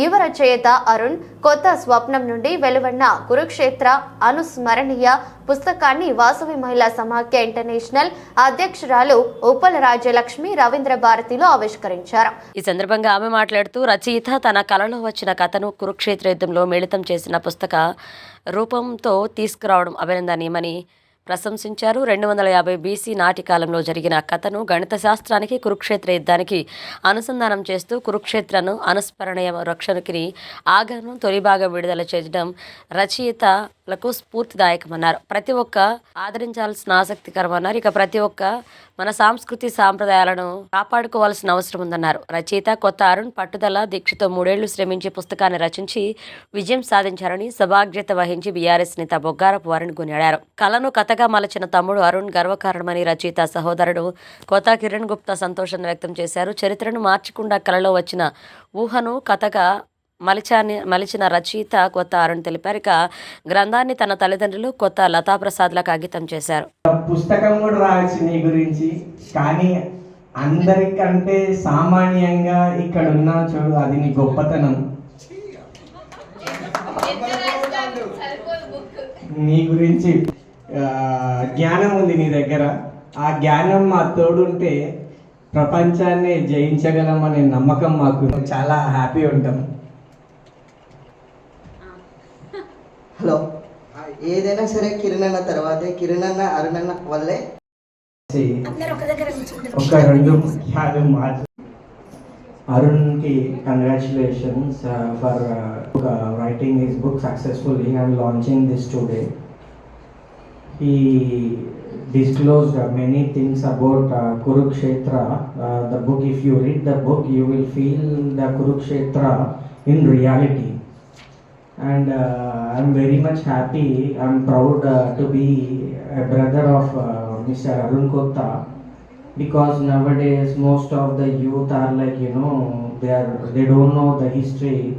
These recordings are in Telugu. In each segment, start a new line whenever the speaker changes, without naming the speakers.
యువ రచయిత అరుణ్ కొత్త స్వప్నం నుండి వెలువడిన కురుక్షేత్ర అనుస్మరణీయ పుస్తకాన్ని వాసవి మహిళా సమాఖ్య ఇంటర్నేషనల్ అధ్యక్షురాలు ఉప్పల రాజ్యలక్ష్మి రవీంద్ర భారతిలో ఆవిష్కరించారు.
ఈ సందర్భంగా ఆమె మాట్లాడుతూ రచయిత తన కలలో వచ్చిన కథను కురుక్షేత్ర యుద్ధంలో మిళితం చేసిన పుస్తక రూపంతో తీసుకురావడం అభినందనీయమని ప్రశంసించారు. రెండు వందల యాభై బీసీ నాటి కాలంలో జరిగిన కథను గణిత శాస్త్రానికి కురుక్షేత్ర యుద్ధానికి అనుసంధానం చేస్తూ కురుక్షేత్రను అనుస్మరణీయ రక్షణకి ఆగను తొలి భాగం విడుదల చేయడం రచయిత లకు స్ఫూర్తిదాయకమన్నారు. ప్రతి ఒక్క ఆదరించాల్సిన ఆసక్తికరమన్నారు. ఇక ప్రతి ఒక్క మన సాంస్కృతి సాంప్రదాయాలను కాపాడుకోవాల్సిన అవసరం ఉందన్నారు. రచయిత కొత్త అరుణ్ పట్టుదల దీక్షతో మూడేళ్ళు శ్రమించి పుస్తకాన్ని రచించి విజయం సాధించారని సభాగ్యత వహించి బీఆర్ఎస్ నేత బొగ్గారపు వారిని కొనియాడారు కళను కథగా మలచిన తమ్ముడు అరుణ్ గర్వకారణమని రచయిత సహోదరుడు కొత్త కిరణ్ గుప్తా సంతోషాన్ని వ్యక్తం చేశారు. చరిత్రను మార్చకుండా కళలో వచ్చిన ఊహను కథగా మలిచాని మలిచిన రచయిత కొత్త అరుణ్ తెలిపారు. ఇక గ్రంథాన్ని తన తల్లిదండ్రులు కొత్త లతాప్రసాద్లకు అంకితం చేశారు.
పుస్తకం కూడా రావచ్చు నీ గురించి. కానీ అందరికంటే సామాన్యంగా ఇక్కడ ఉన్న చూడు అది నీ గొప్పతనం. నీ గురించి జ్ఞానం ఉంది నీ దగ్గర. ఆ జ్ఞానం మా తోడుంటే ప్రపంచాన్ని జయించగలం అనే నమ్మకం మాకు. చాలా హ్యాపీ ఉంటాం.
హలో ఏదైనా సరే కిరణ్ అన్న తర్వాతే కిరణ్ అన్న అరుణ్ అన్న వల్లే
ఒక రెండు ముఖ్యాలు మాటలు అరుణ్కి congratulations for writing his book successfully and launching this today disclosed uh, many things about uh, Kurukshetra. Uh, the book, if you read the book, you will feel the Kurukshetra in reality. And uh, I'm very much happy. I'm proud uh, to be a brother of uh, Mr. Arun Kotta because nowadays most of the youth are like you know they are they don't know the history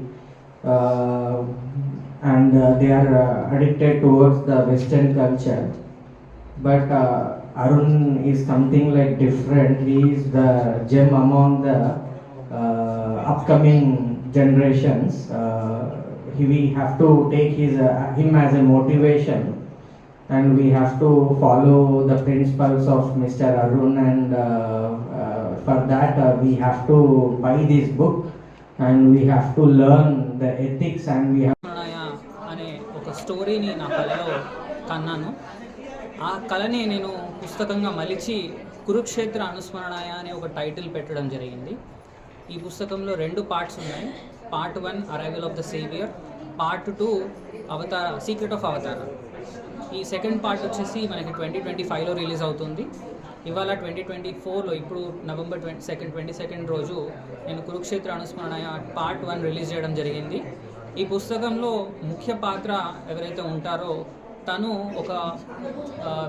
uh, and uh, they are uh, addicted towards the western culture but uh, arun is something like different he is the gem among the uh, upcoming generations uh, we have to take his uh, him as a motivation and we have to follow the principles of Mr. Arun and uh, uh, for that uh, we have to buy this book and we have to learn the ethics and we have
ప్రణయ అనే ఒక స్టోరీని నా కళలో కన్నాను ఆ కళని నేను పుస్తకంగా మలిచి కురుక్షేత్ర అనుస్మరణాయ అనే ఒక టైటిల్ పెట్టడం జరిగింది ఈ పుస్తకంలో రెండు పార్ట్స్ ఉన్నాయి part one arrival of the saviour part two Avatara secret of Avatara ఈ సెకండ్ పార్ట్ వచ్చేసి మనకి ట్వంటీ ట్వంటీ ఫైవ్లో రిలీజ్ అవుతుంది. ఇవాళ ట్వంటీ ట్వంటీ ఫోర్లో ఇప్పుడు November twenty second twenty second రోజు నేను Kurukshetra Anusmarana part one release చేయడం జరిగింది. ఈ పుస్తకంలో ముఖ్య పాత్ర ఎవరైతే ఉంటారో తను ఒక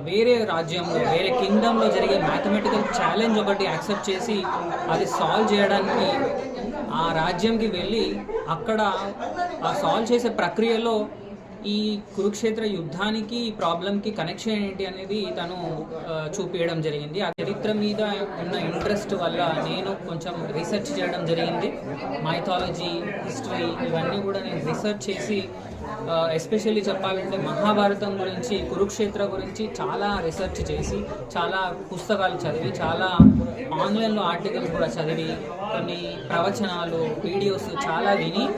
వేరే రాజ్యంలో వేరే కింగ్డమ్లో జరిగే మ్యాథమెటికల్ ఛాలెంజ్ ఒకటి యాక్సెప్ట్ చేసి అది సాల్వ్ చేయడానికి ఆ రాజ్యంకి వెళ్ళి అక్కడ ఆ సాల్వ్ చేసే ప్రక్రియలో ఈ కురుక్షేత్ర యుద్ధానికి ఈ ప్రాబ్లంకి కనెక్షన్ ఏంటి అనేది తను చూపించడం జరిగింది. ఆ చరిత్ర మీద ఉన్న ఇంట్రెస్ట్ వల్ల నేను కొంచెం రీసెర్చ్ చేయడం జరిగింది. మైథాలజీ హిస్టరీ ఇవన్నీ కూడా నేను రీసెర్చ్ చేసి ఎస్పెషల్లీ చెప్పాలంటే మహాభారతం గురించి కురుక్షేత్ర గురించి చాలా రీసెర్చ్ చేసి చాలా పుస్తకాలు చదివి చాలా ఆన్లైన్లో ఆర్టికల్స్ కూడా చదివి కొన్ని ప్రవచనాలు వీడియోస్ చాలా విని